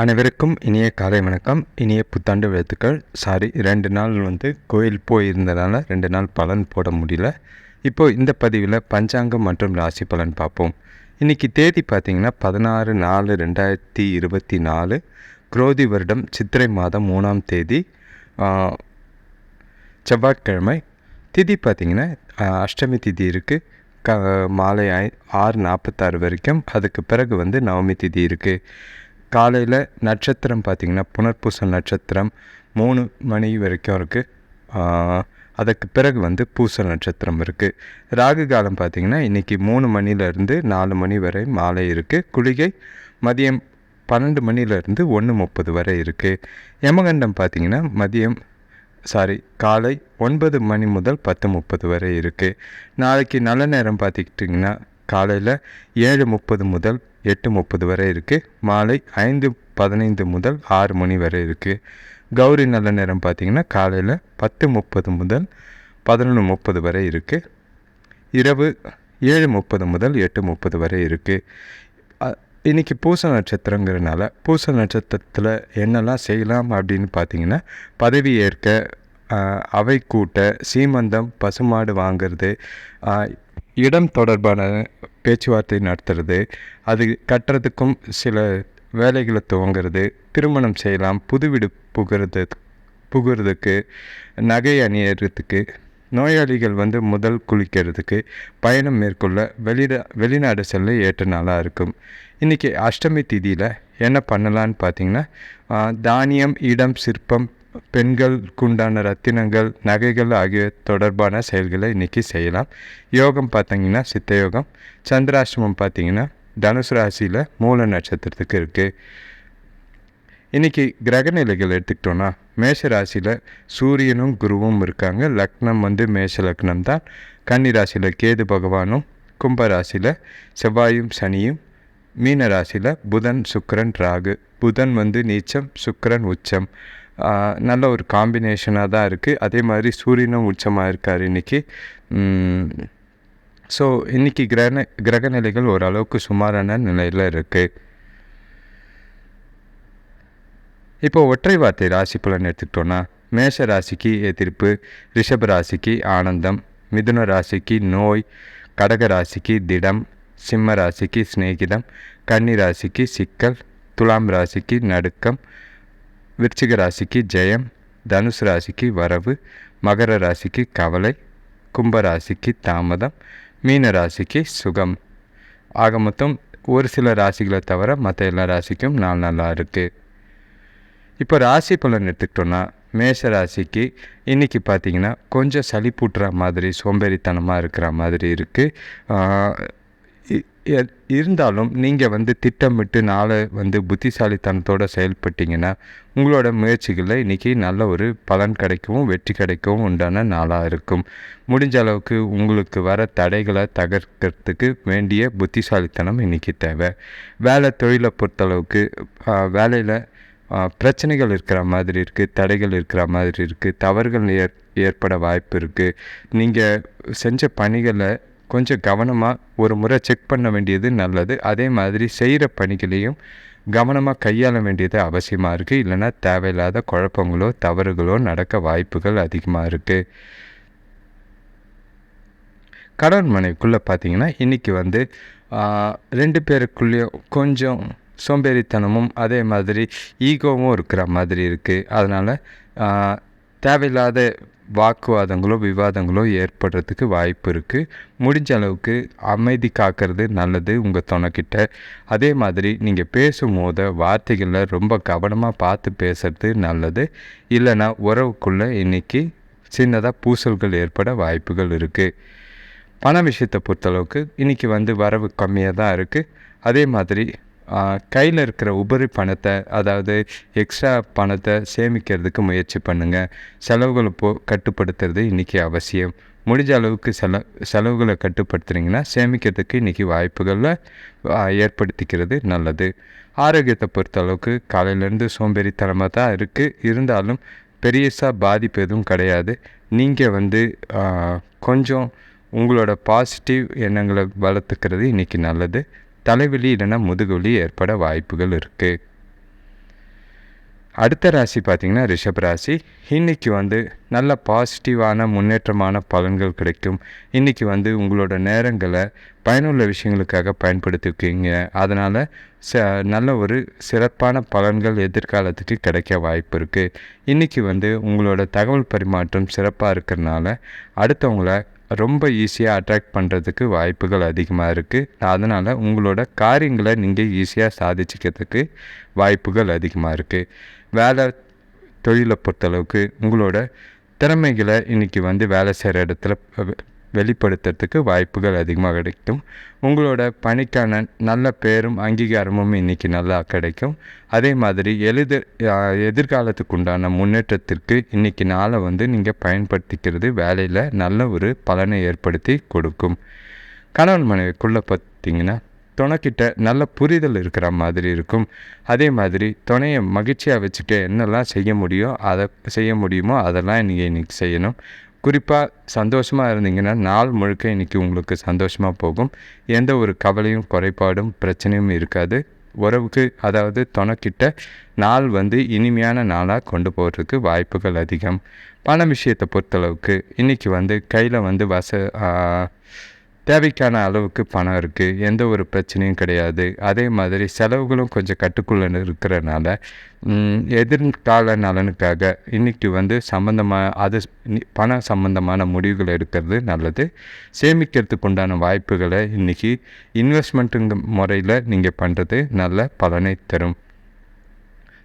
அனைவருக்கும் இனிய காலை வணக்கம். இனிய புத்தாண்டு வாழ்த்துக்கள். சாரி ரெண்டு நாள் வந்து கோயில் போயிருந்ததால் ரெண்டு நாள் பலன் போட முடியல. இப்போது இந்த பதிவில் பஞ்சாங்கம் மற்றும் ராசி பலன் பார்ப்போம். இன்றைக்கி தேதி பார்த்திங்கன்னா பதினாறு நாலு ரெண்டாயிரத்தி இருபத்தி நாலு. குரோதி வருடம் சித்திரை மாதம் மூணாம் தேதி. செவ்வாய்க்கிழமை. திதி பார்த்திங்கன்னா அஷ்டமி திதி இருக்குது க மாலை ஆறு நாற்பத்தாறு வரைக்கும். அதுக்கு பிறகு வந்து நவமி திதி இருக்குது காலையில் நட்சத்திரம் பார்த்திங்கன்னா புனர்பூச நட்சத்திரம் மூணு மணி வரைக்கும் இருக்குது அதுக்கு பிறகு வந்து பூச நட்சத்திரம் இருக்குது ராகு காலம் பார்த்திங்கன்னா இன்றைக்கி மூணு மணிலேருந்து நாலு மணி வரை மாலை இருக்குது குளிகை மதியம் பன்னெண்டு மணிலேருந்து ஒன்று முப்பது வரை இருக்குது யமகண்டம் பார்த்திங்கன்னா மதியம் சாரி காலை ஒன்பது மணி முதல் பத்து முப்பது வரை இருக்குது நாளைக்கு நல்ல நேரம் பார்த்துக்கிட்டிங்கன்னா காலையில் ஏழு முப்பது முதல் எட்டு முப்பது வரை இருக்குது மாலை ஐந்து பதினைந்து முதல் ஆறு மணி வரை இருக்குது கௌரி நல்ல நேரம் பார்த்திங்கன்னா காலையில் பத்து முப்பது முதல் பதினொன்று முப்பது வரை இருக்குது இரவு ஏழு முப்பது முதல் எட்டு முப்பது வரை இருக்குது இன்றைக்கி பூச நட்சத்திரங்கிறனால பூச நட்சத்திரத்தில் என்னெல்லாம் செய்யலாம் அப்படின்னு பார்த்தீங்கன்னா பதவி ஏற்க அவை கூட்ட சீமந்தம் பசுமாடு வாங்கிறது இடம் தொடர்பான பேச்சுவார்த்தை நடத்துறது அது கட்டுறதுக்கும் சில வேலைகளை துவங்கிறது திருமணம் செய்யலாம் புது வீடு புகிறது புகுறதுக்கு நகை அணியறதுக்கு நோயாளிகள் வந்து முதல் குளிக்கிறதுக்கு பயணம் மேற்கொள்ள வெளியிட வெளிநாடு செல்ல ஏற்ற நாளாக இருக்கும். இன்றைக்கி அஷ்டமி திதியில் என்ன பண்ணலான்னு பார்த்தீங்கன்னா தானியம் இடம் சிற்பம் பெண்களுக்குண்டான ரத்தினங்கள் நகைகள் ஆகிய தொடர்பான செயல்களை இன்றைக்கி செய்யலாம். யோகம் பார்த்தீங்கன்னா சித்த யோகம். சந்திராசிரமம் பார்த்தீங்கன்னா தனுசு ராசியில் மூல நட்சத்திரத்துக்கு இருக்குது இன்றைக்கி கிரக நிலைகள் எடுத்துக்கிட்டோன்னா மேஷ ராசியில் சூரியனும் குருவும் இருக்காங்க. லக்னம் வந்து மேஷ லக்னம் தான். கன்னி ராசியில் கேது பகவானும் கும்ப ராசியில் செவ்வாயும் சனியும் மீன ராசியில் புதன் சுக்கரன் ராகு. புதன் வந்து நீச்சம் சுக்கரன் உச்சம். நல்ல ஒரு காம்பினேஷனாக தான் இருக்குது அதே மாதிரி சூரியனும் உச்சமாக இருக்கார் இன்றைக்கி ஸோ இன்றைக்கி கிரக கிரகநிலைகள் ஓரளவுக்கு சுமாரான நிலையில் இருக்குது இப்போ ஒற்றை வார்த்தை ராசி பலன் எடுத்துக்கிட்டோன்னா மேஷ ராசிக்கு எதிர்ப்பு ரிஷப ராசிக்கு ஆனந்தம் மிதுன ராசிக்கு நோய் கடக ராசிக்கு திடம் சிம்ம ராசிக்கு சிநேகிதம் கன்னி ராசிக்கு சிக்கல் துலாம் ராசிக்கு நடுக்கம் விருச்சிக ராசிக்கு ஜெயம் தனுசு ராசிக்கு வரவு மகர ராசிக்கு கவலை கும்ப ராசிக்கு தாமதம் மீன ராசிக்கு சுகம். ஆக மொத்தம் ஒரு சில ராசிகளை தவிர மற்ற எல்லா ராசிக்கும் நாள் நல்லா இருக்குது இப்போ ராசி பலன் எடுத்துக்கிட்டோன்னா மேஷ ராசிக்கு இன்றைக்கி கொஞ்சம் சளி பூட்டுற மாதிரி சோம்பேறித்தனமாக இருக்கிற மாதிரி இருக்குது இருந்தாலும் நீங்கள் வந்து திட்டமிட்டு நாளை வந்து புத்திசாலித்தனத்தோடு செயல்பட்டீங்கன்னா உங்களோட முயற்சிகளில் இன்றைக்கி நல்ல ஒரு பலன் கிடைக்கவும் வெற்றி கிடைக்கவும் உண்டான நாளாக இருக்கும். முடிஞ்ச அளவுக்கு உங்களுக்கு வர தடைகளை தகர்க்கிறதுக்கு வேண்டிய புத்திசாலித்தனம் இன்றைக்கி தேவை. வேலை தொழிலை பொறுத்தளவுக்கு வேலையில் பிரச்சனைகள் இருக்கிற மாதிரி இருக்குது தடைகள் இருக்கிற மாதிரி இருக்குது தவறுகள் ஏற் ஏற்பட வாய்ப்பு இருக்குது நீங்கள் செஞ்ச பணிகளை கொஞ்சம் கவனமாக ஒரு முறை செக் பண்ண வேண்டியது நல்லது. அதே மாதிரி செய்கிற பணிகளையும் கவனமாக கையாள வேண்டியது அவசியமாக இருக்குது இல்லைன்னா தேவையில்லாத குழப்பங்களோ தவறுகளோ நடக்க வாய்ப்புகள் அதிகமாக இருக்குது கணவன் மனைவிக்குள்ளே பார்த்தீங்கன்னா இன்றைக்கி வந்து ரெண்டு பேருக்குள்ளேயும் கொஞ்சம் சோம்பேறித்தனமும் அதே மாதிரி ஈகோவும் இருக்கிற மாதிரி இருக்குது அதனால் தேவையில்லாத வாக்குவாதங்களோ விவாதங்களோ ஏற்படுறதுக்கு வாய்ப்பு இருக்குது முடிஞ்ச அளவுக்கு அமைதி காக்கிறது நல்லது உங்கள் துணைக்கிட்ட. அதே மாதிரி நீங்கள் பேசும்போது வார்த்தைகளில் ரொம்ப கவனமாக பார்த்து பேசுறது நல்லது. இல்லைன்னா உறவுக்குள்ளே இன்றைக்கி சின்னதாக பூசல்கள் ஏற்பட வாய்ப்புகள் இருக்குது பண விஷயத்தை பொறுத்தளவுக்கு இன்றைக்கி வந்து வரவு கம்மியாக தான் இருக்குது அதே மாதிரி கையில் இருக்கிற உபரி பணத்தை அதாவது எக்ஸ்ட்ரா பணத்தை சேமிக்கிறதுக்கு முயற்சி பண்ணுங்கள் செலவுகளை போ கட்டுப்படுத்துறது இன்றைக்கி அவசியம். முடிஞ்ச அளவுக்கு செல செலவுகளை கட்டுப்படுத்துனீங்கன்னா சேமிக்கிறதுக்கு இன்றைக்கி வாய்ப்புகளில் ஏற்படுத்திக்கிறது நல்லது. ஆரோக்கியத்தை பொறுத்தளவுக்கு காலையிலேருந்து சோம்பேறித்தனமாக தான் இருக்குது இருந்தாலும் பெரியசாக பாதிப்பு எதுவும் கிடையாது. நீங்கள் வந்து கொஞ்சம் உங்களோட பாசிட்டிவ் எண்ணங்களை வளர்த்துக்கிறது இன்றைக்கி நல்லது. தலைவலி இல்லைன்னா முதுகுவலி ஏற்பட வாய்ப்புகள் இருக்குது அடுத்த ராசி பார்த்திங்கன்னா ரிஷப் ராசி. இன்றைக்கி வந்து நல்ல பாசிட்டிவான முன்னேற்றமான பலன்கள் கிடைக்கும். இன்றைக்கி வந்து உங்களோட நேரங்களை பயனுள்ள விஷயங்களுக்காக பயன்படுத்திருக்கீங்க. அதனால் ச நல்ல ஒரு சிறப்பான பலன்கள் எதிர்காலத்துக்கு கிடைக்க வாய்ப்பு இருக்குது இன்றைக்கி வந்து உங்களோட தகவல் பரிமாற்றம் சிறப்பாக இருக்கிறனால அடுத்தவங்கள ரொம்ப ஈஸியாக அட்ராக்ட் பண்ணுறதுக்கு வாய்ப்புகள் அதிகமாக இருக்குது அதனால் உங்களோட காரியங்களை நீங்கள் ஈஸியாக சாதிச்சுக்கிறதுக்கு வாய்ப்புகள் அதிகமாக இருக்குது வேலை தொழிலை பொறுத்தளவுக்கு உங்களோட திறமைகளை இன்றைக்கி வந்து வேலை செய்கிற இடத்துல வெளிப்படுத்துறதுக்கு வாய்ப்புகள் அதிகமாக கிடைக்கும். உங்களோட பணிக்கான நல்ல பேரும் அங்கீகாரமும் இன்றைக்கி நல்லா கிடைக்கும். அதே மாதிரி எழுத எதிர்காலத்துக்கு உண்டான முன்னேற்றத்திற்கு இன்றைக்கி நாளை வந்து நீங்கள் பயன்படுத்திக்கிறது வேலையில் நல்ல ஒரு பலனை ஏற்படுத்தி கொடுக்கும். கணவன் மனைவிக்குள்ளே பார்த்திங்கன்னா துணைக்கிட்ட நல்ல புரிதல் இருக்கிற மாதிரி இருக்கும். அதே மாதிரி துணையை மகிழ்ச்சியாக வச்சுக்க என்னெல்லாம் செய்ய முடியும் அதை செய்ய முடியுமோ அதெல்லாம் நீங்கள் இன்றைக்கி செய்யணும். குறிப்பாக சந்தோஷமாக இருந்தீங்கன்னா நாள் முழுக்க இன்றைக்கி உங்களுக்கு சந்தோஷமாக போகும். எந்த ஒரு கவலையும் குறைபாடும் பிரச்சனையும் இருக்காது. உறவுக்கு அதாவது துணைக்கிட்ட நாள் வந்து இனிமையான நாளாக கொண்டு போகிறதுக்கு வாய்ப்புகள் அதிகம். பண விஷயத்தை பொறுத்தளவுக்கு இன்றைக்கி வந்து கையில் வந்து வச தேவைக்கான அளவுக்கு பணம் இருக்குது எந்த ஒரு பிரச்சனையும் கிடையாது. அதே மாதிரி செலவுகளும் கொஞ்சம் கட்டுக்குள்ளே இருக்கிறனால எதிர்கால நலனுக்காக இன்றைக்கி வந்து சம்மந்தமாக அது பண சம்மந்தமான முடிவுகள் எடுக்கிறது நல்லது. சேமிக்கிறதுக்கு உண்டான வாய்ப்புகளை இன்றைக்கி இன்வெஸ்ட்மெண்ட்டுங்க முறையில் நீங்கள் பண்ணுறது நல்ல பலனை தரும்.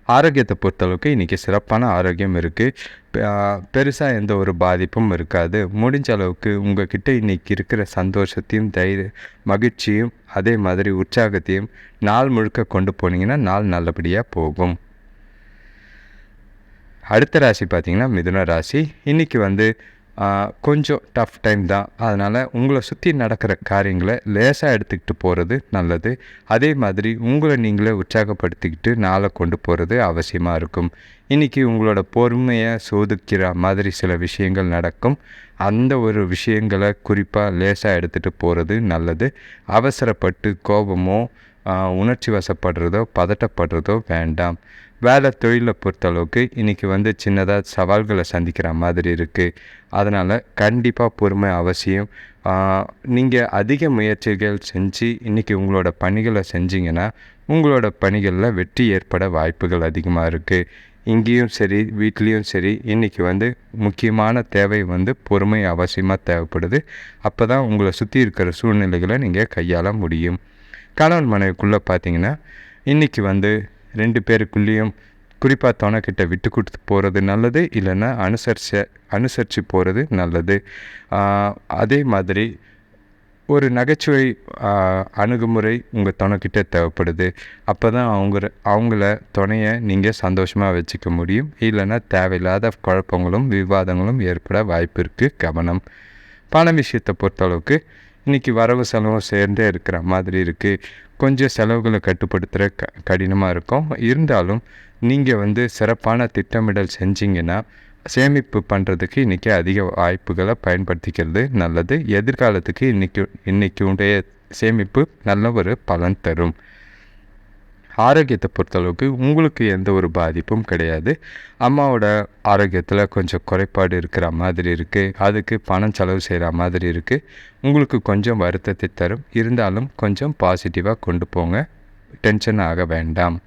ஆரோக்கியத்தை பொறுத்தளவுக்கு இன்றைக்கி சிறப்பான ஆரோக்கியம் இருக்குது பெருசாக எந்த ஒரு பாதிப்பும் இருக்காது. முடிஞ்ச அளவுக்கு உங்கள்கிட்ட இன்றைக்கி இருக்கிற சந்தோஷத்தையும் தைரிய மகிழ்ச்சியும் அதே மாதிரி உற்சாகத்தையும் நாள் முழுக்க கொண்டு போனீங்கன்னா நாள் நல்லபடியாக போகும். அடுத்த ராசி பார்த்திங்கன்னா மிதுன ராசி. இன்றைக்கி வந்து கொஞ்சம் டஃப் டைம் தான். அதனால் உங்களை சுற்றி நடக்கிற காரியங்களை லேசாக எடுத்துக்கிட்டு போகிறது நல்லது. அதே மாதிரி உங்களை நீங்களே உற்சாகப்படுத்திக்கிட்டு நாளை கொண்டு போகிறது அவசியமாக இருக்கும். இன்றைக்கி உங்களோட பொறுமையை சோதிக்கிற மாதிரி சில விஷயங்கள் நடக்கும். அந்த ஒரு விஷயங்களை குறிப்பாக லேசாக எடுத்துகிட்டு போகிறது நல்லது. அவசரப்பட்டு கோபமோ உணர்ச்சி வசப்படுறதோ பதட்டப்படுறதோ வேண்டாம். வேலை தொழிலை பொறுத்தளவுக்கு இன்றைக்கி வந்து சின்னதாக சவால்களை சந்திக்கிற மாதிரி இருக்குது அதனால் கண்டிப்பாக பொறுமை அவசியம். நீங்கள் அதிக முயற்சிகள் செஞ்சு இன்றைக்கி உங்களோட பணிகளை செஞ்சிங்கன்னா உங்களோட பணிகளில் வெற்றி ஏற்பட வாய்ப்புகள் அதிகமாக இருக்குது இங்கேயும் சரி வீட்லேயும் சரி இன்றைக்கி வந்து முக்கியமான தேவை வந்து பொறுமை அவசியமாக தேவைப்படுது. அப்போ தான் உங்களை சுற்றி இருக்கிற சூழ்நிலைகளை நீங்கள் கையாள முடியும். கணவன் மனைவிக்குள்ளே பார்த்தீங்கன்னா இன்றைக்கி வந்து ரெண்டு பேருக்குள்ளேயும் குறிப்பாக துணைக்கிட்ட விட்டு கொடுத்து போகிறது நல்லது இல்லைன்னா அனுசரிச்ச அனுசரித்து போகிறது நல்லது. அதே மாதிரி ஒரு நகைச்சுவை அணுகுமுறை உங்கள் துணைக்கிட்ட தேவைப்படுது. அப்போ தான் அவங்க அவங்கள துணையை நீங்கள் சந்தோஷமாக வச்சுக்க முடியும். இல்லைன்னா தேவையில்லாத குழப்பங்களும் விவாதங்களும் ஏற்பட வாய்ப்பு இருக்குது கவனம். பண விஷயத்தை பொறுத்தளவுக்கு இன்றைக்கி வரவு செலவும் சேர்ந்தே இருக்கிற மாதிரி இருக்குது கொஞ்சம் செலவுகளை கட்டுப்படுத்துகிற க கடினமாக இருக்கும். இருந்தாலும் நீங்கள் வந்து சிறப்பான திட்டமிடல் செஞ்சிங்கன்னா சேமிப்பு பண்ணுறதுக்கு இன்றைக்கி அதிக வாய்ப்புகளை பயன்படுத்திக்கிறது நல்லது. எதிர்காலத்துக்கு இன்றைக்கி இன்றைக்கி உடைய சேமிப்பு நல்ல ஒரு பலன் தரும். ஆரோக்கியத்தை பொறுத்தளவுக்கு உங்களுக்கு எந்த ஒரு பாதிப்பும் கிடையாது. அம்மாவோட ஆரோக்கியத்தில் கொஞ்சம் குறைபாடு இருக்கிற மாதிரி இருக்குது அதுக்கு பணம் செலவு செய்கிற மாதிரி இருக்குது உங்களுக்கு கொஞ்சம் வருத்தத்தை தரும். இருந்தாலும் கொஞ்சம் பாசிட்டிவாக கொண்டு போங்க. டென்ஷன் ஆக வேண்டாம்.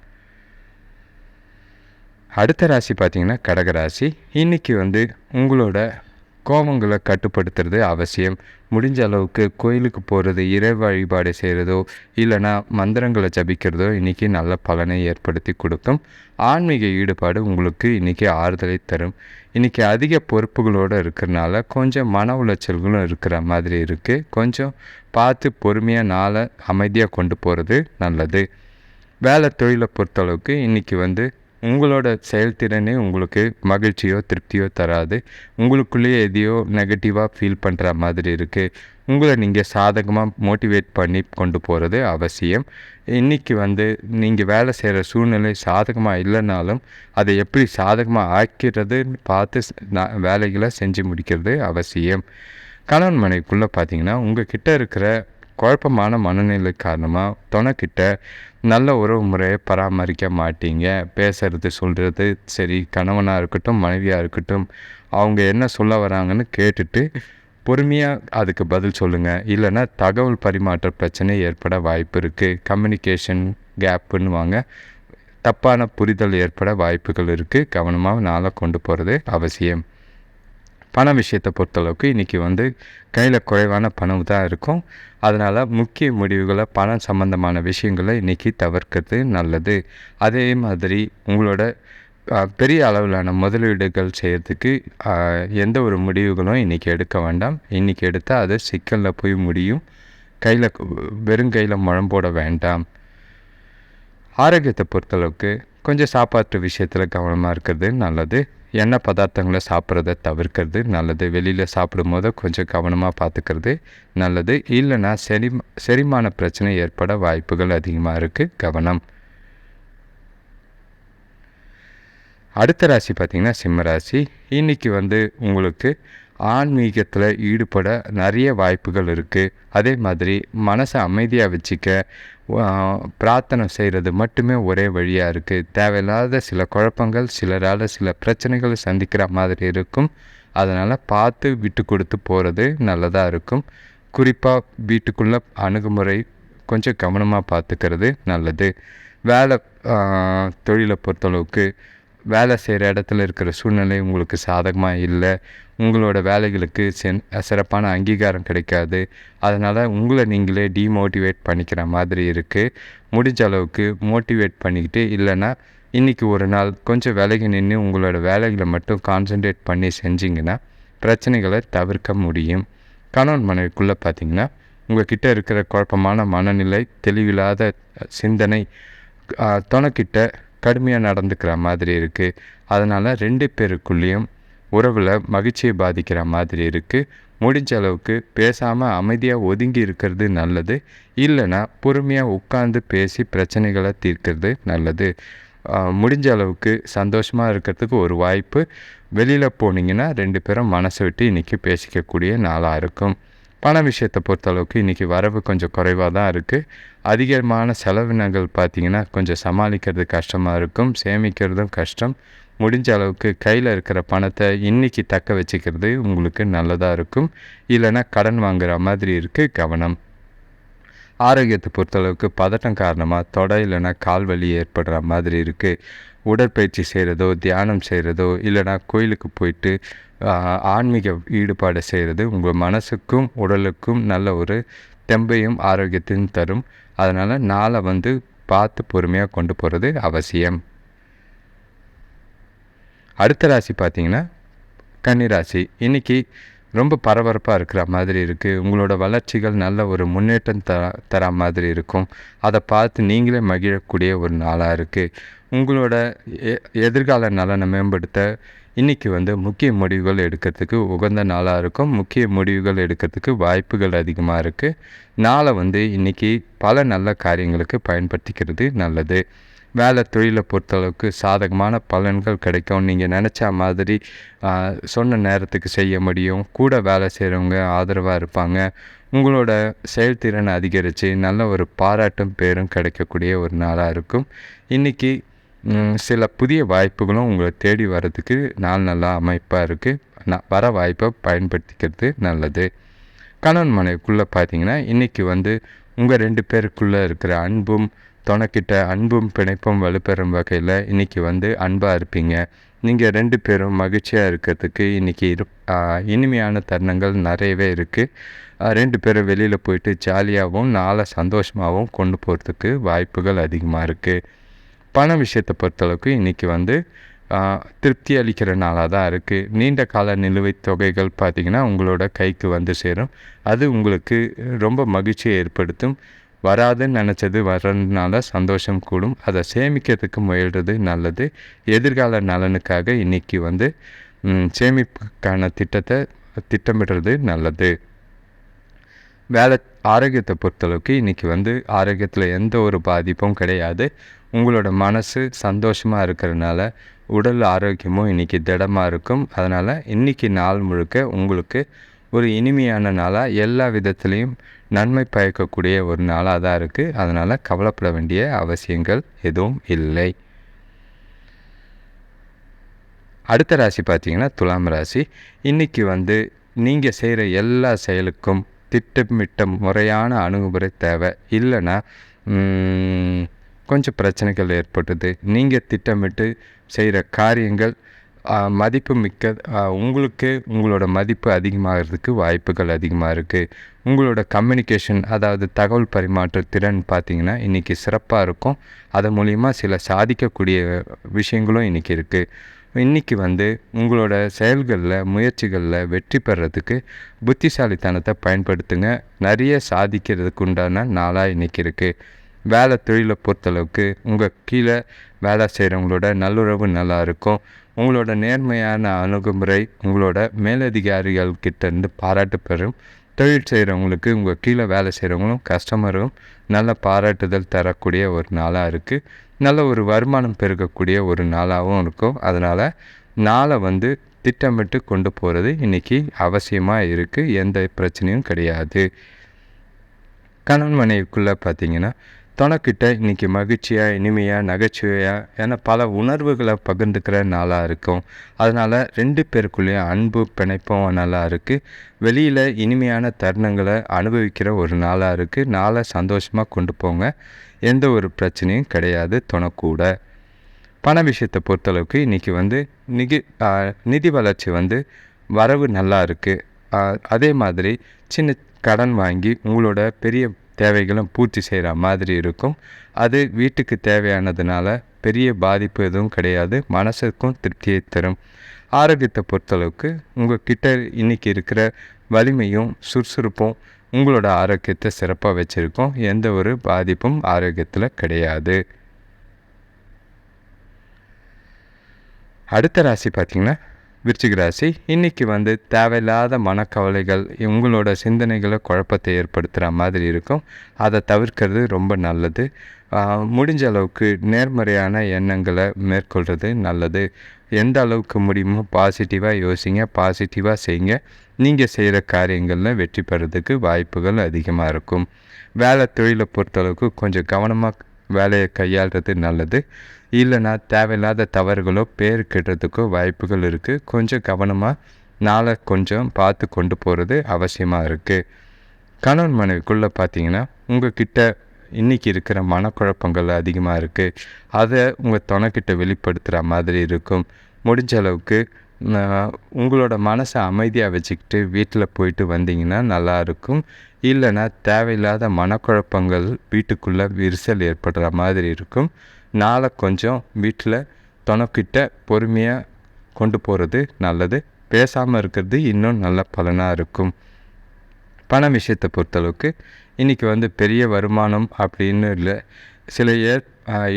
அடுத்த ராசி பார்த்திங்கன்னா கடகராசி. இன்றைக்கி வந்து உங்களோட கோபங்களை கட்டுப்படுத்துறது அவசியம். முடிஞ்ச அளவுக்கு கோயிலுக்கு போகிறது இறை வழிபாடு செய்கிறதோ இல்லைனா மந்திரங்களை ஜபிக்கிறதோ இன்றைக்கி நல்ல பலனை ஏற்படுத்தி கொடுக்கும். ஆன்மீக ஈடுபாடு உங்களுக்கு இன்றைக்கி ஆறுதலை தரும். இன்றைக்கி அதிக பொறுப்புகளோடு இருக்கிறனால கொஞ்சம் மன உளைச்சல்களும் இருக்கிற மாதிரி இருக்குது கொஞ்சம் பார்த்து பொறுமையாக நாளை அமைதியாக கொண்டு போகிறது நல்லது. வேலை தொழிலை பொறுத்தளவுக்கு இன்றைக்கி வந்து உங்களோட செயல்திறனே உங்களுக்கு மகிழ்ச்சியோ திருப்தியோ தராது. உங்களுக்குள்ளேயே எதையோ நெகட்டிவாக ஃபீல் பண்ணுற மாதிரி இருக்குது உங்களை நீங்கள் சாதகமாக மோட்டிவேட் பண்ணி கொண்டு போகிறது அவசியம். இன்றைக்கி வந்து நீங்கள் வேலை செய்கிற சூழ்நிலை சாதகமாக இல்லைனாலும் அதை எப்படி சாதகமாக ஆக்கிறதுன்னு பார்த்து வேலைகளை செஞ்சு முடிக்கிறது அவசியம். கணவன் மனைக்குள்ளே பார்த்தீங்கன்னா உங்கள் கிட்டே இருக்கிற குழப்பமான மனநிலை காரணமாக துணைக்கிட்ட நல்ல உறவு முறையை பராமரிக்க மாட்டீங்க. பேசுறது சொல்கிறது சரி கணவனாக இருக்கட்டும் மனைவியாக இருக்கட்டும் அவங்க என்ன சொல்ல வராங்கன்னு கேட்டுட்டு பொறுமையாக அதுக்கு பதில் சொல்லுங்கள் இல்லைன்னா தகவல் பரிமாற்ற பிரச்சனை ஏற்பட வாய்ப்பு இருக்குது கம்யூனிகேஷன் கேப்புன்னு வாங்க தப்பான புரிதல் ஏற்பட வாய்ப்புகள் இருக்குது கவனமாக நாளை கொண்டு போகிறது அவசியம். பண விஷயத்தை பொறுத்தளவுக்கு இன்றைக்கி வந்து கையில் குறைவான பணம் தான் இருக்கும். அதனால் முக்கிய முடிவுகளை பணம் சம்மந்தமான விஷயங்களை இன்றைக்கி தவிர்க்கிறது நல்லது. அதே மாதிரி உங்களோட பெரிய அளவிலான முதலீடுகள் செய்கிறதுக்கு எந்த ஒரு முடிவுகளும் இன்றைக்கி எடுக்க வேண்டாம். இன்றைக்கி எடுத்தால் அது சிக்கலில் போய் முடியும். கையில் வெறும் கையில் முழம்போட வேண்டாம். ஆரோக்கியத்தை பொறுத்தளவுக்கு கொஞ்சம் சாப்பாட்டு விஷயத்தில் கவனமாக இருக்கிறது நல்லது. எண்ணெய் பதார்த்தங்களை சாப்பிட்றத தவிர்க்கிறது நல்லது. வெளியில் சாப்பிடும்போது கொஞ்சம் கவனமாக பார்த்துக்கிறது நல்லது. இல்லைன்னா செரி செரிமான பிரச்சனை ஏற்பட வாய்ப்புகள் அதிகமாக இருக்குது கவனம். அடுத்த ராசி பார்த்திங்கன்னா சிம்ம ராசி. இன்றைக்கி வந்து உங்களுக்கு ஆன்மீகத்தில் ஈடுபட நிறைய வாய்ப்புகள் இருக்குது அதே மாதிரி மனசை அமைதியாக வச்சுக்க பிரார்த்தனை செய்கிறது மட்டுமே ஒரே வழியாக இருக்குது தேவையில்லாத சில குழப்பங்கள் சிலரால் சில பிரச்சனைகளை சந்திக்கிற மாதிரி இருக்கும். அதனால் பார்த்து விட்டு கொடுத்து போகிறது நல்லதாக இருக்கும். குறிப்பாக வீட்டுக்குள்ளே அணுகுமுறை கொஞ்சம் கவனமாக பார்த்துக்கிறது நல்லது. வேலை தொழிலை பொறுத்தளவுக்கு வேலை செய்கிற இடத்துல இருக்கிற சூழ்நிலை உங்களுக்கு சாதகமாக இல்லை. உங்களோட வேலைகளுக்கு சென் சிறப்பான அங்கீகாரம் கிடைக்காது. அதனால் உங்களை நீங்களே டீமோட்டிவேட் பண்ணிக்கிற மாதிரி இருக்குது முடிஞ்ச அளவுக்கு மோட்டிவேட் பண்ணிக்கிட்டு இல்லைன்னா இன்றைக்கி ஒரு நாள் கொஞ்சம் விலகி நின்று உங்களோட வேலைகளை மட்டும் கான்சன்ட்ரேட் பண்ணி செஞ்சிங்கன்னா பிரச்சனைகளை தவிர்க்க முடியும். கணவன் மனைவிக்குள்ளே பார்த்தீங்கன்னா உங்கள்கிட்ட இருக்கிற குழப்பமான மனநிலை தெளிவில்லாத சிந்தனை துணைக்கிட்ட கடுமையாக நடந்துக்கிற மாதிரி இருக்குது அதனால் ரெண்டு பேருக்குள்ளேயும் உறவில் மகிழ்ச்சியை பாதிக்கிற மாதிரி இருக்குது முடிஞ்ச அளவுக்கு பேசாமல் அமைதியாக ஒதுங்கி இருக்கிறது நல்லது. இல்லைன்னா பொறுமையாக உட்காந்து பேசி பிரச்சனைகளை தீர்க்கிறது நல்லது. முடிஞ்ச அளவுக்கு சந்தோஷமாக இருக்கிறதுக்கு ஒரு வாய்ப்பு. வெளியில் போனீங்கன்னா ரெண்டு பேரும் மனசை விட்டு இன்றைக்கி பேசிக்கக்கூடிய நாளாக இருக்கும். பண விஷயத்தை பொறுத்தளவுக்கு இன்றைக்கி வரவு கொஞ்சம் குறைவாக தான் இருக்குது அதிகமான செலவினங்கள் பார்த்திங்கன்னா கொஞ்சம் சமாளிக்கிறது கஷ்டமாக இருக்கும். சேமிக்கிறதும் கஷ்டம். முடிஞ்ச அளவுக்கு கையில் இருக்கிற பணத்தை இன்றைக்கி தக்க வச்சுக்கிறது உங்களுக்கு நல்லதாக இருக்கும். இல்லைன்னா கடன் வாங்குகிற மாதிரி இருக்குது கவனம். ஆரோக்கியத்தை பொறுத்தளவுக்கு பதட்டம் காரணமாக தொடை இல்லைன்னா கால் வலி ஏற்படுற மாதிரி இருக்குது உடற்பயிற்சி செய்கிறதோ தியானம் செய்கிறதோ இல்லைனா கோயிலுக்கு போயிட்டு ஆன்மீக ஈடுபாடு செய்கிறது உங்கள் மனசுக்கும் உடலுக்கும் நல்ல ஒரு தெம்பையும் ஆரோக்கியத்தையும் தரும். அதனால் நாளை வந்து பார்த்து பொறுமையாக கொண்டு போகிறது அவசியம். அடுத்த ராசி பார்த்திங்கன்னா கன்னிராசி இன்றைக்கி ரொம்ப பரபரப்பாக இருக்கிற மாதிரி இருக்குது உங்களோட வளர்ச்சிகள் நல்ல ஒரு முன்னேற்றம் த தர மாதிரி இருக்கும். அதை பார்த்து நீங்களே மகிழக்கூடிய ஒரு நாளாக இருக்குது உங்களோட எ எதிர்கால நலனை மேம்படுத்த இன்றைக்கி வந்து முக்கிய முடிவுகள் எடுக்கிறதுக்கு உகந்த நாளாக இருக்கும். முக்கிய முடிவுகள் எடுக்கிறதுக்கு வாய்ப்புகள் அதிகமாக இருக்குது நாளை வந்து இன்றைக்கி பல நல்ல காரியங்களுக்கு பயன்படுத்திக்கிறது நல்லது. வேலை தொழிலை பொறுத்தளவுக்கு சாதகமான பலன்கள் கிடைக்கும் நீங்கள் நினச்ச மாதிரி சொன்ன நேரத்துக்கு செய்ய முடியும். கூட வேலை செய்கிறவங்க ஆதரவாக இருப்பாங்க. உங்களோட செயல்திறனை அதிகரித்து நல்ல ஒரு பாராட்டும் பேரும் கிடைக்கக்கூடிய ஒரு நாளாக இருக்கும். இன்றைக்கி சில புதிய வாய்ப்புகளும் உங்களை தேடி வர்றதுக்கு நாள் நல்லா அமைப்பாக இருக்குது நான் வர வாய்ப்பை பயன்படுத்திக்கிறது நல்லது. கணவன் மனைவிக்குள்ளே பார்த்தீங்கன்னா இன்றைக்கி வந்து உங்கள் ரெண்டு பேருக்குள்ளே இருக்கிற அன்பும் துணைக்கிட்ட அன்பும் பிணைப்பும் வலுப்பெறும் வகையில் இன்றைக்கி வந்து அன்பாக இருப்பீங்க. நீங்கள் ரெண்டு பேரும் மகிழ்ச்சியாக இருக்கிறதுக்கு இன்றைக்கி இரு இனிமையான தருணங்கள் நிறையவே இருக்குது ரெண்டு பேரும் வெளியில் போயிட்டு ஜாலியாகவும் நாளை சந்தோஷமாகவும் கொண்டு போகிறதுக்கு வாய்ப்புகள் அதிகமாக இருக்குது பண விஷயத்தை பொறுத்தளவுக்கு இன்றைக்கி வந்து திருப்தி அளிக்கிற நாளாக தான் இருக்குது நீண்ட கால நிலுவைத் தொகைகள் பார்த்திங்கன்னா உங்களோட கைக்கு வந்து சேரும். அது உங்களுக்கு ரொம்ப மகிழ்ச்சியை ஏற்படுத்தும். வராதுன்னு நினச்சது வர்றதுனால சந்தோஷம் கூடும். அதை சேமிக்கிறதுக்கு முயல்றது நல்லது. எதிர்கால நலனுக்காக இன்றைக்கி வந்து சேமிப்புக்கான திட்டத்தை திட்டமிடுறது நல்லது. வேலை ஆரோக்கியத்தை பொறுத்தளவுக்கு இன்றைக்கி வந்து ஆரோக்கியத்தில் எந்த ஒரு பாதிப்பும் கிடையாது. உங்களோட மனசு சந்தோஷமாக இருக்கிறதுனால உடல் ஆரோக்கியமும் இன்றைக்கி திடமாக இருக்கும். அதனால் இன்றைக்கி நாள் முழுக்க உங்களுக்கு ஒரு இனிமையான நாளாக எல்லா விதத்துலேயும் நன்மை பயக்கக்கூடிய ஒரு நாளாக தான் இருக்குது அதனால் கவலைப்பட வேண்டிய அவசியங்கள் எதுவும் இல்லை. அடுத்த ராசி பார்த்தீங்கன்னா துலாம் ராசி. இன்றைக்கி வந்து நீங்கள் செய்கிற எல்லா செயலுக்கும் திட்டமிட்ட முறையான அணுகுமுறை தேவை. இல்லைன்னா கொஞ்சம் பிரச்சனைகள் ஏற்பட்டது. நீங்கள் திட்டமிட்டு செய்கிற காரியங்கள் மதிப்பு மிக்க உங்களுக்கு உங்களோட மதிப்பு அதிகமாகிறதுக்கு வாய்ப்புகள் அதிகமாக இருக்குது உங்களோட கம்யூனிகேஷன் அதாவது தகவல் பரிமாற்ற திறன் பார்த்திங்கன்னா இன்றைக்கி சிறப்பாக இருக்கும். அதன் மூலிமா சில சாதிக்கக்கூடிய விஷயங்களும் இன்றைக்கி இருக்குது இன்றைக்கி வந்து உங்களோட செயல்களில் முயற்சிகளில் வெற்றி பெறத்துக்கு புத்திசாலித்தனத்தை பயன்படுத்துங்க. நிறைய சாதிக்கிறதுக்கு உண்டான நாளாக இன்றைக்கி இருக்குது வேலை தொழிலை பொறுத்தளவுக்கு உங்கள் கீழே வேலை செய்கிறவங்களோட நல்லுறவு நல்லா இருக்கும். உங்களோட நேர்மையான அணுகுமுறை உங்களோட மேலதிகாரிகள் கிட்ட இருந்து பாராட்டு பெறும். தொழில் செய்கிறவங்களுக்கு உங்கள் கீழே வேலை செய்கிறவங்களும் கஸ்டமரும் நல்ல பாராட்டுதல் தரக்கூடிய ஒரு நாளாக இருக்குது நல்ல ஒரு வருமானம் பெருகக்கூடிய ஒரு நாளாகவும் இருக்கும். அதனால் நாளை வந்து திட்டமிட்டு கொண்டு போகிறது இன்றைக்கி அவசியமாக இருக்குது எந்த பிரச்சனையும் கிடையாது. கணவன் மனைவிக்குள்ளே பார்த்தீங்கன்னா தனக்கிட்ட இன்றைக்கி மகிழ்ச்சியாக இனிமையாக நகைச்சுவையாக என பல உணர்வுகளை பகிர்ந்துக்கிற நாளாக இருக்கும். அதனால் ரெண்டு பேருக்குள்ளேயும் அன்பு பிணைப்பும் நல்லா இருக்குது வெளியில் இனிமையான தருணங்களை அனுபவிக்கிற ஒரு நாளாக இருக்குது நாளை சந்தோஷமாக கொண்டு போங்க. எந்த ஒரு பிரச்சனையும் கிடையாது துணக்கூட பண விஷயத்தை பொறுத்தளவுக்கு இன்றைக்கி வந்து நிகி நிதி வளர்ச்சி வந்து வரவு நல்லா இருக்குது அதே மாதிரி சின்ன கடன் வாங்கி உங்களோட பெரிய தேவைகளும் பூர்த்தி செய்கிற மாதிரி இருக்கும். அது வீட்டுக்கு தேவையானதுனால பெரிய பாதிப்பு எதுவும் கிடையாது. மனசுக்கும் திருப்தியை தரும். ஆரோக்கியத்தை பொறுத்தளவுக்கு உங்கள் கிட்ட இன்றைக்கி இருக்கிற வலிமையும் சுறுசுறுப்பும் உங்களோட ஆரோக்கியத்தை சிறப்பாக வச்சுருக்கோம். எந்த ஒரு பாதிப்பும் ஆரோக்கியத்தில் கிடையாது. அடுத்த ராசி பார்த்திங்கன்னா விருச்சிகராசி இன்றைக்கி வந்து தேவையில்லாத மனக்கவலைகள் உங்களோட சிந்தனைகளை குழப்பத்தை ஏற்படுத்துகிற மாதிரி இருக்கும். அதை தவிர்க்கிறது ரொம்ப நல்லது. முடிஞ்ச அளவுக்கு நேர்மறையான எண்ணங்களை மேற்கொள்கிறது நல்லது. எந்த அளவுக்கு முடியுமோ பாசிட்டிவாக யோசிங்க பாசிட்டிவாக செய்யுங்க. நீங்கள் செய்கிற காரியங்களில் வெற்றி பெறதுக்கு வாய்ப்புகள் அதிகமாக இருக்கும். வேலை தொழிலை பொறுத்தளவுக்கு கொஞ்சம் கவனமாக வேலையை கையாளுறது நல்லது. இல்லைன்னா தேவையில்லாத தவறுகளோ பேர் கெட்டுறதுக்கோ வாய்ப்புகள் இருக்குது கொஞ்சம் கவனமாக நாளை கொஞ்சம் பார்த்து கொண்டு போகிறது அவசியமாக இருக்குது கணவன் மனைவிக்குள்ளே பார்த்தீங்கன்னா உங்ககிட்ட இன்றைக்கி இருக்கிற மனக்குழப்பங்கள் அதிகமாக இருக்குது அதை உங்கள் துணைக்கிட்ட வெளிப்படுத்துகிற மாதிரி இருக்கும். முடிஞ்ச அளவுக்கு உங்களோட மனசை அமைதியாக வச்சுக்கிட்டு வீட்டில் போயிட்டு வந்தீங்கன்னா நல்லா இருக்கும். இல்லைன்னா தேவையில்லாத மனக்குழப்பங்கள் வீட்டுக்குள்ளே விரிசல் ஏற்படுற மாதிரி இருக்கும். நாளை கொஞ்சம் வீட்டில் துணைக்கிட்ட பொறுமையாக கொண்டு போகிறது நல்லது. பேசாமல் இருக்கிறது இன்னும் நல்ல பலனாக இருக்கும். பண விஷயத்தை பொறுத்தளவுக்கு இன்றைக்கி வந்து பெரிய வருமானம் அப்படின்னு இல்லை. சில ஏற்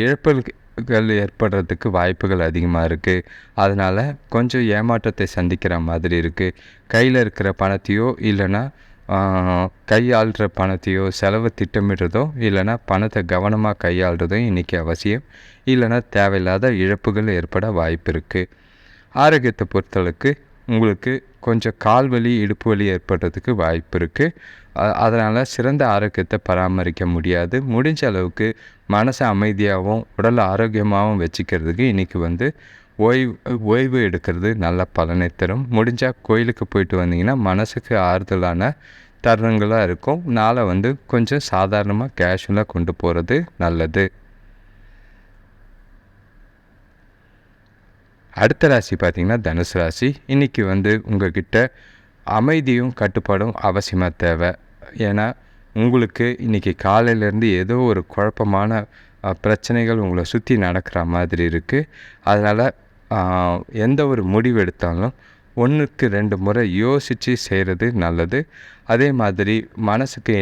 இழப்புகள் ஏற்படுறதுக்கு வாய்ப்புகள் அதிகமாக இருக்குது அதனால் கொஞ்சம் ஏமாற்றத்தை சந்திக்கிற மாதிரி இருக்குது கையில் இருக்கிற பணத்தையோ இல்லைன்னா கையாளுற பணத்தையோ செலவை திட்டமிடுறதோ இல்லைன்னா பணத்தை கவனமாக கையாளுறதும் இன்றைக்கி அவசியம். இல்லைன்னா தேவையில்லாத இழப்புகள் ஏற்பட வாய்ப்பு இருக்குது ஆரோக்கியத்தை பொறுத்தளவுக்கு உங்களுக்கு கொஞ்சம் கால் வலி இடுப்பு வலி ஏற்படுறதுக்கு வாய்ப்பு இருக்குது அதனால் சிறந்த ஆரோக்கியத்தை பராமரிக்க முடியாது. முடிஞ்ச அளவுக்கு மனசை அமைதியாகவும் உடலை ஆரோக்கியமாகவும் வச்சுக்கிறதுக்கு இன்றைக்கி வந்து ஓய்வு ஓய்வு எடுக்கிறது நல்ல பலனை தரும். முடிஞ்சால் கோயிலுக்கு போயிட்டு வந்தீங்கன்னா மனசுக்கு ஆறுதலான தருணங்களாக இருக்கும். நாளை வந்து கொஞ்சம் சாதாரணமாக கேஷுவலாக கொண்டு போகிறது நல்லது. அடுத்த ராசி பார்த்திங்கன்னா தனுசு ராசி. இன்றைக்கி வந்து உங்கள்கிட்ட அமைதியும் கட்டுப்பாடும் அவசியமாக தேவை. ஏன்னா உங்களுக்கு இன்றைக்கி காலையிலேருந்து ஏதோ ஒரு குழப்பமான பிரச்சனைகள் உங்களை சுற்றி நடக்கிற மாதிரி இருக்குது அதனால் எந்த ஒரு முடிவு எடுத்தாலும் ஒன்றுக்கு ரெண்டு முறை யோசித்து செய்கிறது நல்லது. அதே மாதிரி மனசுக்கு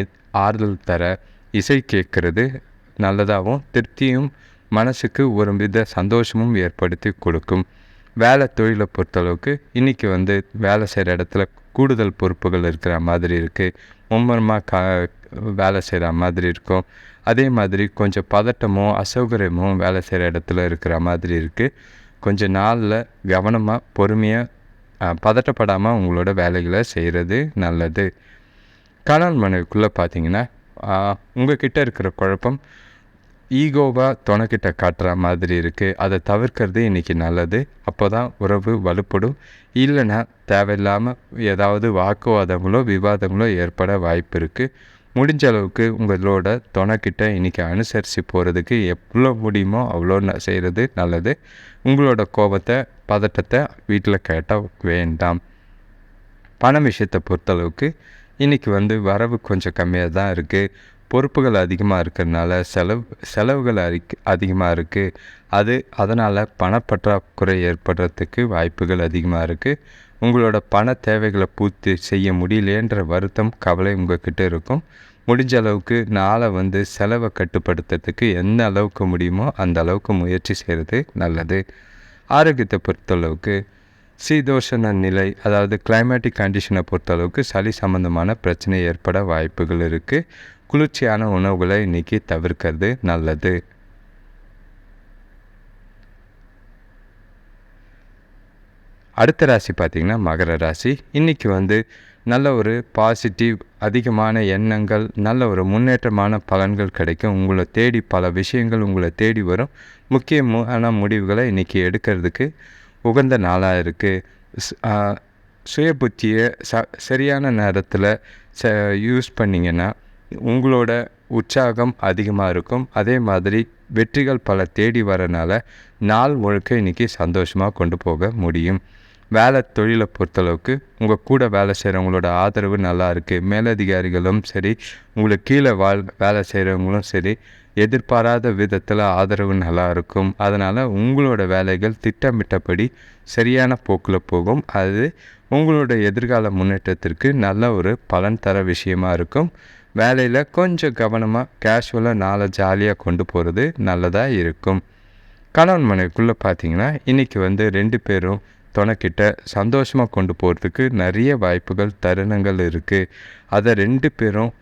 ஆறுதல் தர இசை கேட்குறது நல்லதாகவும் திருப்தியும் மனசுக்கு ஒரு வித சந்தோஷமும் ஏற்படுத்தி கொடுக்கும். வேலை தொழிலை பொறுத்தளவுக்கு இன்றைக்கி வந்து வேலை செய்கிற இடத்துல கூடுதல் பொறுப்புகள் இருக்கிற மாதிரி இருக்குது மும்மரமாக கா வேலை செய்கிற மாதிரி இருக்கும். அதே மாதிரி கொஞ்சம் பதட்டமும் அசௌகரியமும் வேலை செய்கிற இடத்துல இருக்கிற மாதிரி இருக்குது கொஞ்ச நாளில் கவனமாக பொறுமையாக பதட்டப்படாமல் உங்களோட வேலைகளை செய்கிறது நல்லது. கணவன் மனைவிக்குள்ளே பார்த்தீங்கன்னா உங்ககிட்ட இருக்கிற குழப்பம் ஈகோவாக துணைக்கிட்ட காட்டுற மாதிரி இருக்குது அதை தவிர்க்கிறது இன்றைக்கி நல்லது. அப்போ தான் உறவு வலுப்படும். இல்லைன்னா தேவையில்லாமல் ஏதாவது வாக்குவாதங்களோ விவாதங்களோ ஏற்பட வாய்ப்பு இருக்குது முடிஞ்ச அளவுக்கு உங்களோட துணைக்கிட்ட இன்றைக்கி அனுசரித்து போகிறதுக்கு எவ்வளோ முடியுமோ அவ்வளோ செய்கிறது நல்லது. உங்களோட கோபத்தை பதட்டத்தை வீட்டில் கேட்டால் வேண்டாம். பணம் விஷயத்தை பொறுத்தளவுக்கு இன்றைக்கி வந்து வரவு கொஞ்சம் கம்மியாக தான் இருக்குது பொறுப்புகள் அதிகமாக இருக்கிறதுனால செலவு செலவுகள் அதிக அதிகமாக இருக்குது அது அதனால் பணப்பற்றாக்குறை ஏற்படுறதுக்கு வாய்ப்புகள் அதிகமாக இருக்குது உங்களோட பண தேவைகளை பூர்த்தி செய்ய முடியலேன்ற வருத்தம் கவலை உங்கள்கிட்ட இருக்கும். முடிஞ்ச அளவுக்கு நாளை வந்து செலவை கட்டுப்படுத்துறதுக்கு எந்த அளவுக்கு முடியுமோ அந்த அளவுக்கு முயற்சி செய்கிறது நல்லது. ஆரோக்கியத்தை பொறுத்தளவுக்கு சீதோஷண நிலை அதாவது கிளைமேட்டிக் கண்டிஷனை பொறுத்தளவுக்கு சளி சம்மந்தமான பிரச்சனை ஏற்பட வாய்ப்புகள் இருக்குது குளிர்ச்சியான உணவுகளை இன்றைக்கி தவிர்க்கிறது நல்லது. அடுத்த ராசி பார்த்திங்கன்னா மகர ராசி. இன்றைக்கி வந்து நல்ல ஒரு பாசிட்டிவ் அதிகமான எண்ணங்கள் நல்ல ஒரு முன்னேற்றமான பலன்கள் கிடைக்கும். உங்களை தேடி பல விஷயங்கள் உங்களை தேடி வரும். முக்கியமான முடிவுகளை இன்றைக்கி எடுக்கிறதுக்கு உகந்த நாளாக இருக்குது சுய புத்தியை ச சரியான நேரத்தில் ச யூஸ் பண்ணிங்கன்னா உங்களோட உற்சாகம் அதிகமாக இருக்கும். அதே மாதிரி வெற்றிகள் பல தேடி வரனால நாள் முழுக்க இன்றைக்கி சந்தோஷமாக கொண்டு போக முடியும். வேலை தொழிலை பொறுத்தளவுக்கு உங்கள் கூட வேலை செய்கிறவங்களோட ஆதரவு நல்லா இருக்குது மேலதிகாரிகளும் சரி உங்களுக்கு கீழே வாழ் வேலை செய்கிறவங்களும் சரி எதிர்பாராத விதத்தில் ஆதரவு நல்லா இருக்கும். அதனால் உங்களோட வேலைகள் திட்டமிட்டபடி சரியான போக்கில் போகும். அது உங்களோட எதிர்கால முன்னேற்றத்திற்கு நல்ல ஒரு பலன் தர விஷயமா இருக்கும். வேலையில் கொஞ்சம் கவனமாக கேஷுவலாக நாளை ஜாலியாக கொண்டு போகிறது நல்லதாக இருக்கும். கணவன் மனைவிக்குள்ளே பார்த்தீங்கன்னா இன்றைக்கி வந்து ரெண்டு பேரும் துணைக்கிட்ட சந்தோஷமாக கொண்டு போகிறதுக்கு நிறைய வாய்ப்புகள் தருணங்கள் இருக்குது அதை ரெண்டு பேரும்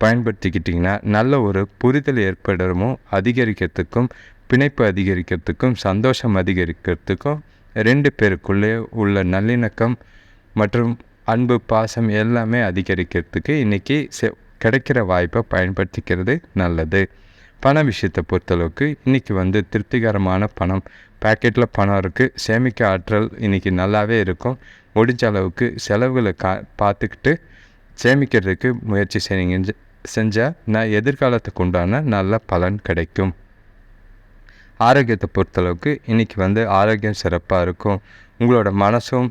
பயன்படுத்திக்கிட்டிங்கன்னா நல்ல ஒரு புரிதல் ஏற்படவும் அதிகரிக்கிறதுக்கும் பிணைப்பு அதிகரிக்கிறதுக்கும் சந்தோஷம் அதிகரிக்கிறதுக்கும் ரெண்டு பேருக்குள்ளே உள்ள நல்லிணக்கம் மற்றும் அன்பு பாசம் எல்லாமே அதிகரிக்கிறதுக்கு இன்றைக்கி செ கிடைக்கிற வாய்ப்பை பயன்படுத்திக்கிறது நல்லது. பண விஷயத்தை பொறுத்தளவுக்கு இன்றைக்கி வந்து திருப்திகரமான பணம் பேக்கெட்டில் பணம் இருக்குது சேமிக்க ஆற்றல் இன்றைக்கி நல்லாவே இருக்கும். முடிஞ்ச அளவுக்கு செலவுகளை கா பார்த்துக்கிட்டு சேமிக்கிறதுக்கு முயற்சி செய்யுங்க. செஞ்சால் நான் எதிர்காலத்துக்கு உண்டான நல்ல பலன் கிடைக்கும். ஆரோக்கியத்தை பொறுத்தளவுக்கு இன்றைக்கி வந்து ஆரோக்கியம் சிறப்பாக இருக்கும். உங்களோட மனசும்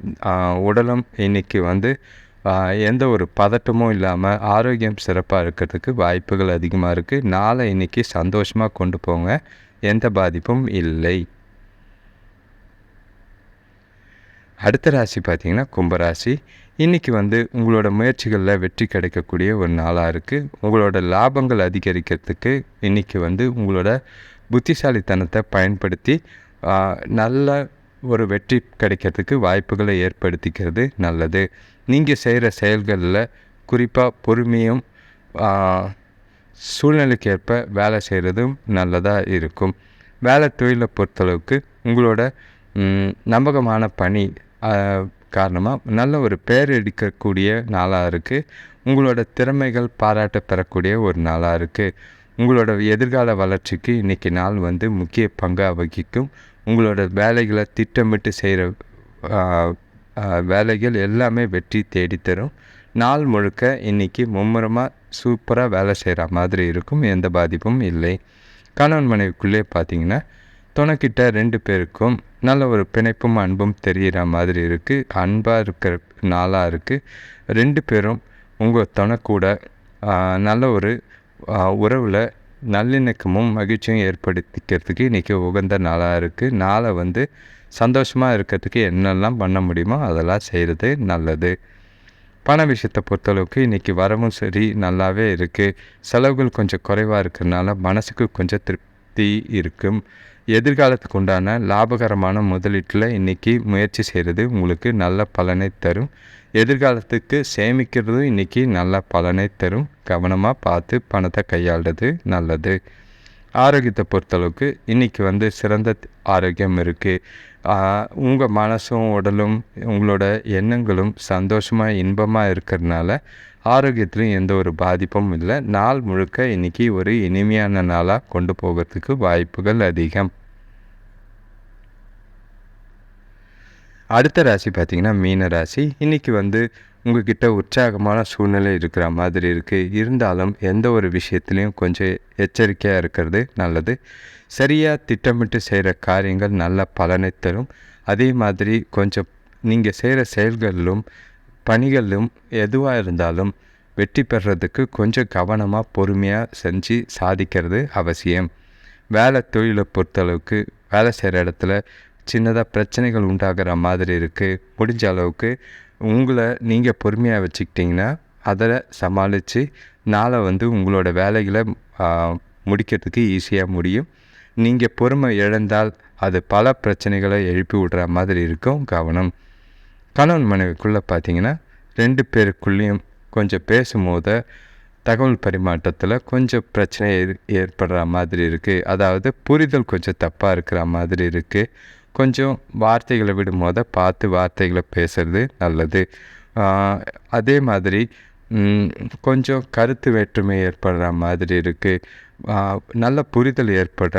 உடலும் இன்றைக்கி வந்து எந்த ஒரு பதட்டமும் இல்லாமல் ஆரோக்கியம் சிறப்பாக இருக்கிறதுக்கு வாய்ப்புகள் அதிகமாக இருக்குது நாளை இன்றைக்கி சந்தோஷமாக கொண்டு போங்க. எந்த பாதிப்பும் இல்லை. அடுத்த ராசி பார்த்திங்கன்னா கும்பராசி இன்றைக்கி வந்து உங்களோட முயற்சிகளில் வெற்றி கிடைக்கக்கூடிய ஒரு நாளாக இருக்குது உங்களோட லாபங்கள் அதிகரிக்கிறதுக்கு இன்றைக்கி வந்து உங்களோட புத்திசாலித்தனத்தை பயன்படுத்தி நல்ல ஒரு வெற்றி கிடைக்கிறதுக்கு வாய்ப்புகளை ஏற்படுத்திக்கிறது நல்லது. நீங்கள் செய்கிற செயல்களில் குறிப்பாக பொறுமையும் சூழ்நிலைக்கேற்ப வேலை செய்கிறதும் நல்லதாக இருக்கும். வேலை தொழிலை பொறுத்தளவுக்கு உங்களோட நம்பகமான பணி காரணமாக நல்ல ஒரு பேர் எடுக்கக்கூடிய நாளாக இருக்குது உங்களோட திறமைகள் பாராட்ட பெறக்கூடிய ஒரு நாளாக இருக்குது உங்களோட எதிர்கால வளர்ச்சிக்கு இன்றைக்கி நாள் வந்து முக்கிய பங்காக வகிக்கும். உங்களோட வேலைகளை திட்டமிட்டு செய்கிற வேலைகள் எல்லாமே வெற்றி தேடித்தரும். நாள் முழுக்க இன்றைக்கி மும்முரமாக சூப்பராக வேலை செய்கிற மாதிரி இருக்கும். எந்த பாதிப்பும் இல்லை. கணவன் மனைவிக்குள்ளே பார்த்திங்கன்னா துணைக்கிட்ட ரெண்டு பேருக்கும் நல்ல ஒரு பிணைப்பும் அன்பும் தெரிகிற மாதிரி இருக்குது அன்பாக இருக்கிற நாளாக இருக்குது ரெண்டு பேரும் உங்கள் துணை கூட நல்ல ஒரு உறவில் நல்லிணக்கமும் மகிழ்ச்சியும் ஏற்படுத்திக்கிறதுக்கு இன்றைக்கி உகந்த நாளாக இருக்குது நாளை வந்து சந்தோஷமாக இருக்கிறதுக்கு என்னெல்லாம் பண்ண முடியுமோ அதெல்லாம் செய்கிறது நல்லது. பண விஷயத்தை பொறுத்தளவுக்கு இன்றைக்கி வரவும் சரி நல்லாவே இருக்குது செலவுகள் கொஞ்சம் குறைவாக இருக்கிறதுனால மனசுக்கு கொஞ்சம் திருப்தி இருக்கும். எதிர்காலத்துக்கு உண்டான லாபகரமான முதலீட்டில் இன்றைக்கி முயற்சி செய்கிறது உங்களுக்கு நல்ல பலனை தரும். எதிர்காலத்துக்கு சேமிக்கிறதும் இன்றைக்கி நல்ல பலனை தரும். கவனமாக பார்த்து பணத்தை கையாளுறது நல்லது. ஆரோக்கியத்தை பொறுத்தளவுக்கு இன்றைக்கி வந்து சிறந்த ஆரோக்கியம் இருக்குது உங்கள் மனசும் உடலும் உங்களோட எண்ணங்களும் சந்தோஷமாக இன்பமாக இருக்கிறதுனால ஆரோக்கியத்திலும் எந்த ஒரு பாதிப்பும் இல்லை. நாள் முழுக்க இன்றைக்கி ஒரு இனிமையான நாளாக கொண்டு போகிறதுக்கு வாய்ப்புகள் அதிகம். அடுத்த ராசி பார்த்திங்கன்னா மீன ராசி. இன்றைக்கி வந்து உங்ககிட்ட உற்சாகமான சூழ்நிலை இருக்கிற மாதிரி இருக்குது இருந்தாலும் எந்த ஒரு விஷயத்துலையும் கொஞ்சம் எச்சரிக்கையாக இருக்கிறது நல்லது. சரியாக திட்டமிட்டு செய்கிற காரியங்கள் நல்ல பலனை தரும். அதே மாதிரி கொஞ்சம் நீங்கள் செய்கிற செயல்களிலும் பணிகளிலும் எதுவாக இருந்தாலும் வெற்றி பெறுறதுக்கு கொஞ்சம் கவனமாக பொறுமையாக செஞ்சு சாதிக்கிறது அவசியம். வேலை தொழிலை பொறுத்தளவுக்கு வேலை செய்கிற இடத்துல சின்னதாக பிரச்சனைகள் உண்டாகிற மாதிரி இருக்குது முடிஞ்ச அளவுக்கு உங்களை நீங்கள் பொறுமையாக வச்சுக்கிட்டிங்கன்னா அதை சமாளித்து நாளை வந்து உங்களோட வேலைகளை முடிக்கிறதுக்கு ஈஸியாக முடியும். நீங்கள் பொறுமை இழந்தால் அது பல பிரச்சனைகளை எழுப்பி விடுற மாதிரி இருக்கும் கவனம். கணவன் மனைவிக்குள்ளே பார்த்தீங்கன்னா ரெண்டு பேருக்குள்ளேயும் கொஞ்சம் பேசும்போது தகவல் பரிமாற்றத்தில் கொஞ்சம் பிரச்சனை ஏற்படுற மாதிரி இருக்குது அதாவது புரிதல் கொஞ்சம் தப்பாக இருக்கிற மாதிரி இருக்குது கொஞ்சம் வார்த்தைகளை விடும்போது பார்த்து வார்த்தைகளை பேசுகிறது நல்லது. அதே மாதிரி கொஞ்சம் கருத்து வேற்றுமை ஏற்படுற மாதிரி இருக்குது நல்ல புரிதல் ஏற்பட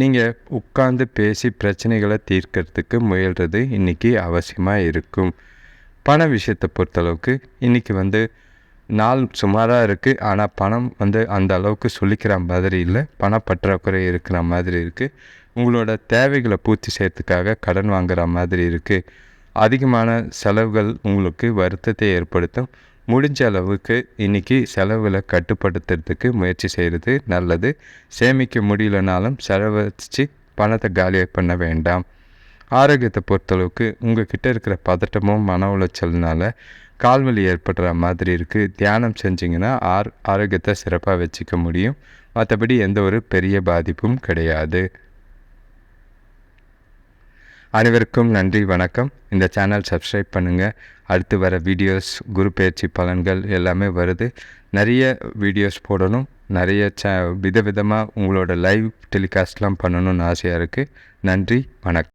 நீங்கள் உட்கார்ந்து பேசி பிரச்சனைகளை தீர்க்கறதுக்கு முயல்கிறது இன்றைக்கி அவசியமாக இருக்கும். பண விஷயத்தை பொறுத்தளவுக்கு இன்றைக்கி வந்து நாள் சுமாராக இருக்குது ஆனால் பணம் வந்து அந்த அளவுக்கு சொல்லிக்கிற மாதிரி இல்லை. பணப்பற்றாக்குறை இருக்கிற மாதிரி இருக்குது உங்களோட தேவைகளை பூர்த்தி செய்கிறதுக்காக கடன் வாங்குகிற மாதிரி இருக்குது அதிகமான செலவுகள் உங்களுக்கு வருத்தத்தை ஏற்படுத்தும். முடிஞ்ச அளவுக்கு இன்றைக்கி செலவுகளை கட்டுப்படுத்துறதுக்கு முயற்சி செய்கிறது நல்லது. சேமிக்க முடியலனாலும் செலவழித்து பணத்தை காலியாக பண்ண வேண்டாம். ஆரோக்கியத்தை பொறுத்தளவுக்கு உங்கள் கிட்டே இருக்கிற பதட்டமும் மன உளைச்சல்னால கால்வலி ஏற்படுற மாதிரி இருக்குது தியானம் செஞ்சிங்கன்னா ஆர் ஆரோக்கியத்தை சிறப்பாக வச்சுக்க முடியும். மற்றபடி எந்த ஒரு பெரிய பாதிப்பும் கிடையாது. அனைவருக்கும் நன்றி வணக்கம். இந்த சேனல் சப்ஸ்கிரைப் பண்ணுங்கள் அடுத்து வர வீடியோஸ் குரு பயிற்சி பலன்கள் எல்லாமே வருது. நிறைய வீடியோஸ் போடணும். நிறைய சே விதவிதமாக உங்களோட லைவ் டெலிகாஸ்ட்லாம் பண்ணணும்னு ஆசையாக இருக்குது நன்றி வணக்கம்.